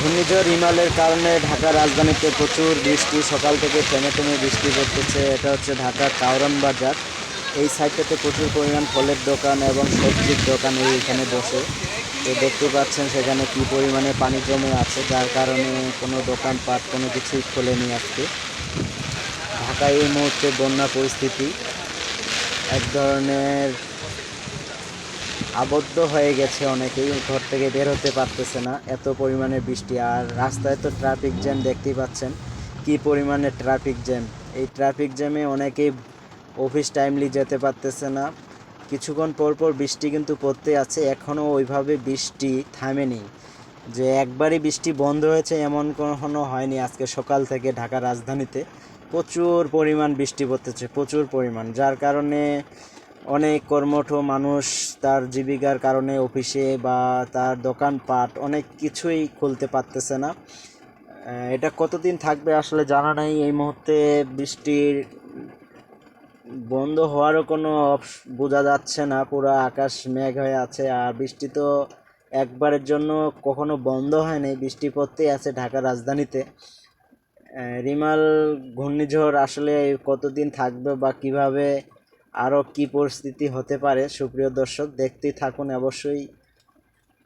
ঘূর্ণিঝড় হিমালয়ের কারণে ঢাকা রাজধানীতে প্রচুর বৃষ্টি, সকাল থেকে থেমে থেমে বৃষ্টি পড়তেছে। এটা হচ্ছে ঢাকার কাউরান বাজার। এই সাইডটাতে প্রচুর পরিমাণ ফলের দোকান এবং সবজির দোকান এখানে বসে। তো দেখতে পাচ্ছেন সেখানে কী পরিমাণে পানি জমে আছে, যার কারণে কোনো দোকানপাট, কোনো কিছুই খোলেনি আজকে। ঢাকায় এই মুহূর্তে বন্যা পরিস্থিতি। এক ধরনের আবদ্ধ হয়ে গেছে অনেকেই, ঘর থেকে বের হতে পারতেছে না। এত পরিমাণে বৃষ্টি, আর রাস্তায় তো ট্রাফিক জ্যাম দেখতেই পাচ্ছেন। কি পরিমাণে ট্রাফিক জ্যাম এই ট্রাফিক জ্যামে অনেকেই অফিস টাইমলি যেতে পারতেছে না। কিছুক্ষণ পর পর বৃষ্টি কিন্তু পড়তে আছে। এখনও ওইভাবে বৃষ্টি থামেনি। যে একবারই বৃষ্টি বন্ধ হয়েছে এমন কখনো হয়নি আজকে সকাল থেকে ঢাকা রাজধানীতে। প্রচুর পরিমাণ বৃষ্টি পড়তেছে, প্রচুর পরিমাণ। যার কারণে অনেক কর্মঠ মানুষ তার জীবিকার কারণে অফিসে বা তার দোকানপাট অনেক কিছুই খুলতে পারতেছে না। এটা কতদিন থাকবে আসলে জানা নাই। এই মুহূর্তে বৃষ্টির বন্ধ হওয়ারও কোনো বোঝা যাচ্ছে না। পুরো আকাশ মেঘ হয়ে আছে আর বৃষ্টি তো একবারের জন্য কখনো বন্ধ হয় নাই বৃষ্টি পড়তেই আছে ঢাকা রাজধানীতে। রিমাল ঘূর্ণিঝড় আসলে কতদিন থাকবে বা কীভাবে আরও কি পরিস্থিতি হতে পারে, সুপ্রিয় দর্শক, দেখতেই থাকুন। অবশ্যই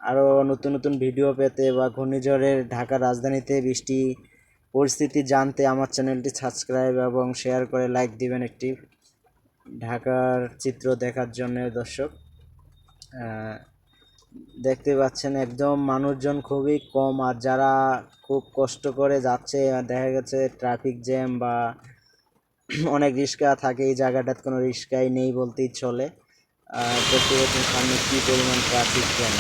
আরও নতুন নতুন ভিডিও পেতে বা ঘূর্ণিঝড়ের ঢাকা রাজধানীতে বৃষ্টি পরিস্থিতি জানতে আমার চ্যানেলটি সাবস্ক্রাইব এবং শেয়ার করে লাইক দিবেন একটি ঢাকার চিত্র দেখার জন্য দর্শক। দেখতে পাচ্ছেন একদম মানুষজন খুবই কম আর যারা খুব কষ্ট করে যাচ্ছে, দেখা গেছে ট্রাফিক জ্যাম বা অনেক রিক্সা থাকে, এই জায়গাটাতে কোনো রিক্সাই নেই বলতেই চলে। আর দেখতে পাচ্ছেন সামনে কী পরিমাণ ট্রাফিক জ্যাম